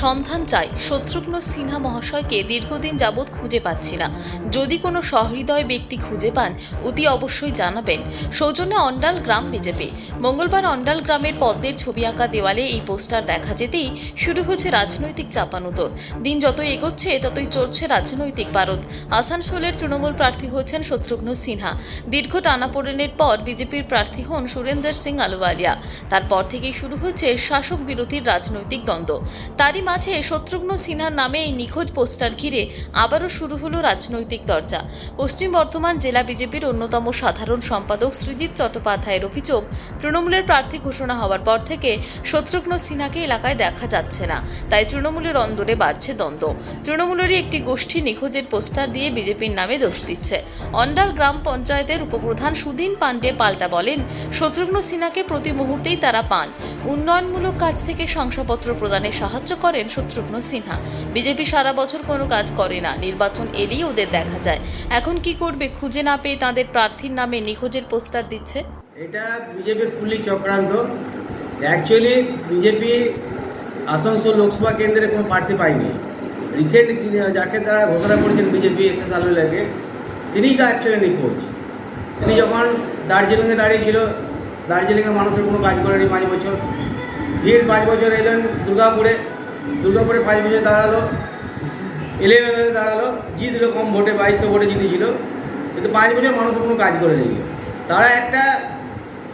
সন্ধান চাই। শত্রুঘ্ন সিনহা মহাশয়কে দীর্ঘদিন যাবৎ খুঁজে পাচ্ছি না। যদি কোনো সহৃদয় ব্যক্তি খুঁজে পান, অতি অবশ্যই জানাবেন। সৌজন্যে অন্ডাল গ্রাম বিজেপি। মঙ্গলবার অন্ডাল গ্রামের পদ্মের ছবি আঁকা দেওয়ালে এই পোস্টার দেখা যেতেই শুরু হয়েছে রাজনৈতিক চাপানুতর। দিন যতই এগোচ্ছে, ততই চলছে রাজনৈতিক পারদ আসানসোলের তৃণমূল প্রার্থী হয়েছেন শত্রুঘ্ন সিনহা। দীর্ঘ টানাপোড়েনের পর বিজেপির প্রার্থী হন সুরেন্দর সিং আলুওয়ালিয়া। তারপর থেকেই শুরু হয়েছে শাসক বিরোধীর রাজনৈতিক দ্বন্দ্ব। তারই মাঝে শত্রুঘ্ন সিনহার নামে এই নিখোঁজ পোস্টার ঘিরে আবারও শুরু হলো রাজনৈতিক চর্চা পশ্চিম বর্ধমান জেলা বিজেপির অন্যতম সাধারণ সম্পাদক সৃজিত চট্টোপাধ্যায়ের অভিযোগ, তৃণমূলের প্রার্থী ঘোষণা হওয়ার পর থেকে শত্রুঘ্ন সিনহাকে এলাকায় দেখা যাচ্ছে না, তাই তৃণমূলের অন্দরে বাড়ছে দ্বন্দ্ব। তৃণমূলেরই একটি গোষ্ঠী নিখোঁজের পোস্টার দিয়ে বিজেপির নামে দোষ দিচ্ছে। অন্ডাল গ্রাম পঞ্চায়েতের উপপ্রধান সুদিন পাণ্ডে পাল্টা বলেন, শত্রুঘ্ন সিনহাকে প্রতি মুহূর্তেই তারা পান। উন্নয়নমূলক কাজ থেকে শংসাপত্র প্রদানে সাহায্য করেন শত্রুঘ্ন সিনহা। বিজেপি সারা বছর কোনো কাজ করে না। নির্বাচন এলেই ওদের দেখা যায়। এখন কি করবে খুঁজে না পেয়ে তাদের প্রার্থীর নামে নিখোঁজের পোস্টার দিচ্ছে? এটা বিজেপির ফুলি চক্রান্ত। অ্যাকচুয়ালি বিজেপি আসানসোল লোকসভা কেন্দ্রে কোনো প্রার্থী পায়নি। রিসেন্ট যাকে তারা ঘোষণা করেছেন বিজেপি এস এস আলুলাকে তিনিই তো অ্যাকচুয়ালি নিখোঁজ। তিনি যখন দার্জিলিংয়ে দাঁড়িয়েছিল দার্জিলিংয়ে মানুষের কোনো কাজ করেনি পাঁচ বছর। ভিড় পাঁচ বছর এলেন দুর্গাপুরে। দুর্গাপুরে পাঁচ বছর দাঁড়াল ইলেভেনে দাঁড়াল, জিতলো কম ভোটে, বাইশশো ভোটে জিতেছিল। কিন্তু পাঁচ বছর মানুষ কোনো কাজ করে নেই। তারা একটা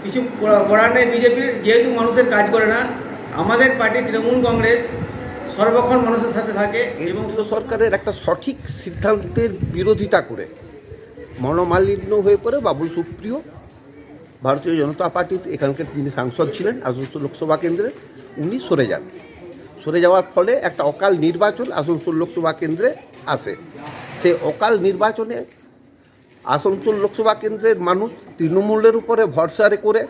কিছু করা- করার নেই বিজেপির, যেহেতু মানুষের কাজ করে না, আমাদের পার্টি তৃণমূল কংগ্রেস সর্বক্ষণ মানুষের সাথে থাকে এবং সরকারের একটা সঠিক সিদ্ধান্তের বিরোধিতা করে। মনোমালিন্য হয়ে পড়ে বাবুল সুপ্রিয়, ভারতীয় জনতা পার্টির এখানকার তিনি সাংসদ ছিলেন আসানসোল লোকসভা কেন্দ্রে, উনি সরে যান। সরে যাওয়ার ফলে একটা অকাল নির্বাচন আসানসোল লোকসভা কেন্দ্রে আসে সেই অকাল নির্বাচনে আসানসোল লোকসভা কেন্দ্রের মানুষ তৃণমূলের উপরে ভরসা করে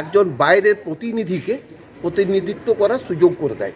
একজন বাইরের প্রতিনিধিকে প্রতিনিধিত্ব করার সুযোগ করে দেয়।